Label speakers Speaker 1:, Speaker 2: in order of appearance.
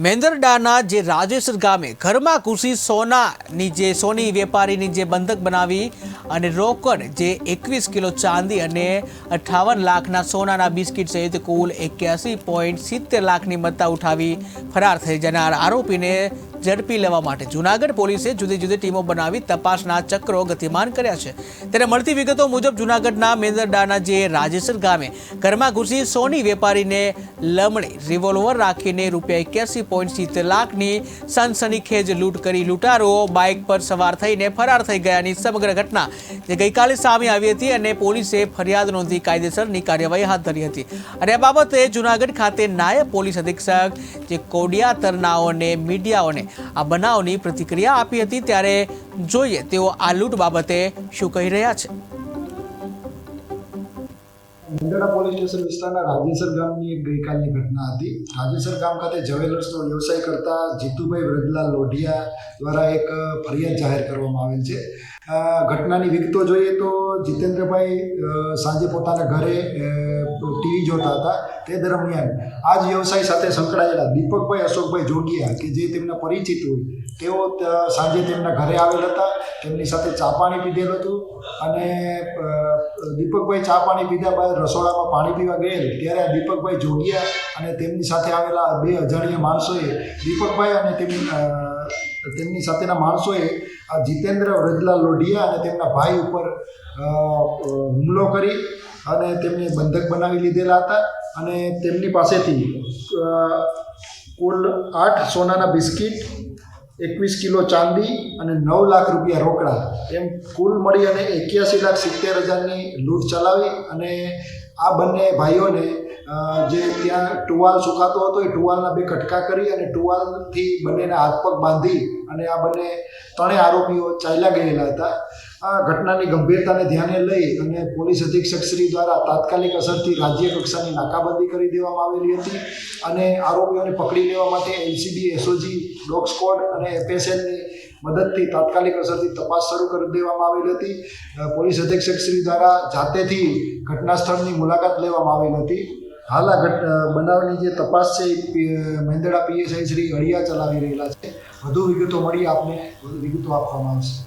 Speaker 1: મેંદરડાના જે રાજેશ્વર ગામે ઘરમાં ઘૂસી સોનાની જે સોની વેપારીની જે બંધક બનાવી અને રોકડ જે એકવીસ કિલો ચાંદી અને અઠ્ઠાવન લાખના સોનાના બિસ્કિટ સહિત કુલ એક્યાસી પોઈન્ટ સિત્તેર લાખની મત્તા ઉઠાવી ફરાર થઈ જનાર આરોપીને ઝડપી લેવા માટે. જુનાગઢ પોલીસે જુદી જુદી ટીમો બનાવી તપાસના ચક્રો ગતિમાન કર્યા છે. ત્યારે મળતી વિગતો મુજબ જુનાગઢના મેંદરડાના જે રાજેશ્વર ગામે ઘરમાં ઘૂસી સોની વેપારીને લમણે રિવોલ્વર રાખીને રૂપિયા એક્યાસી પોઈન્ટ સિત્તેર લાખની સનસનીખેજ લૂંટ કરી લૂંટારો બાઇક પર સવાર થઈને ફરાર થઈ ગયાની સમગ્ર ઘટના જે ગઈકાલે સામે આવી હતી અને પોલીસે ફરિયાદ નોંધી કાયદેસરની કાર્યવાહી હાથ ધરી હતી. અને આ બાબતે જુનાગઢ ખાતે નાયબ પોલીસ અધિક્ષક જે કોડિયાતરનાઓને મીડિયાઓને આ બનાવની પ્રતિક્રિયા આપી હતી, ત્યારે જોઈએ તેઓ આ લૂંટ બાબતે શું કહી રહ્યા છે.
Speaker 2: મુંદડા પોલીસ સ્ટેશન વિસ્તારના રાજેસર ગામની એક ગઈકાલની ઘટના હતી. રાજેસર ગામ ખાતે જ્વેલર્સનો વ્યવસાય કરતા જીતુભાઈ વ્રજલાલ લોઢિયા દ્વારા એક ફરિયાદ જાહેર કરવામાં આવેલ છે. ઘટનાની વિગતો જોઈએ તો જીતેન્દ્રભાઈ સાંજે પોતાના ઘરે ટીવી જોતા હતા તે દરમિયાન આ જ વ્યવસાય સાથે સંકળાયેલા દીપકભાઈ, અશોકભાઈ જોગિયા કે જે તેમના પરિચિત હોય, તેઓ સાંજે તેમના ઘરે આવેલ હતા. તેમની સાથે ચા પાણી પીધેલું હતું અને દીપકભાઈ ચા પાણી પીધા બાદ રસોડામાં પાણી પીવા ગયેલ. ત્યારે આ દીપકભાઈ જોગિયા અને તેમની સાથે આવેલા બે અજાણ્યા માણસોએ, દીપકભાઈ અને તેમની તેમની સાથેના માણસોએ આ જીતેન્દ્ર વ્રજલાલ લોઢિયા અને તેમના ભાઈ ઉપર હુમલો કરી અને તેમને બંધક બનાવી લીધેલા હતા અને તેમની પાસેથી કુલ આઠ સોનાના બિસ્કિટ એકવીસ કિલો ચાંદી અને નવ લાખ રૂપિયા રોકડા. એમ કુલ મળી અને એક્યાસી લાખ સિત્તેર હજારની લૂંટ ચલાવી અને આ બંને ભાઈઓને જે ત્યાં ટુવાલ સુકાતો હતો, એ ટુવાલના બે કટકા કરી અને ટુવાલથી બંનેના હાથ પગ બાંધી અને આ બંને ત્રણેય આરોપીઓ ચાલ્યા ગયેલા હતા. આ ઘટનાની ગંભીરતાને ધ્યાને લઈ અને પોલીસ અધિક્ષક શ્રી દ્વારા તાત્કાલિક અસરથી રાજ્ય કક્ષાની નાકાબંધી કરી દેવામાં આવેલી હતી અને આરોપીઓને પકડી લેવા માટે એલસીબી, એસઓજી, ડોગ સ્કોડ અને એફએસએલની મદદથી તાત્કાલિક અસરથી તપાસ શરૂ કરી દેવામાં આવેલી હતી. પોલીસ અધિક્ષક શ્રી દ્વારા જાતેથી ઘટના સ્થળની મુલાકાત લેવામાં આવેલી હતી. હાલ આ ઘટ બનાવની જે તપાસ છે મેંદડા પીએસઆઈ શ્રી હળિયા ચલાવી રહેલા છે. વધુ વિગતો મળી આપને, વધુ વિગતો આપવામાં આવશે.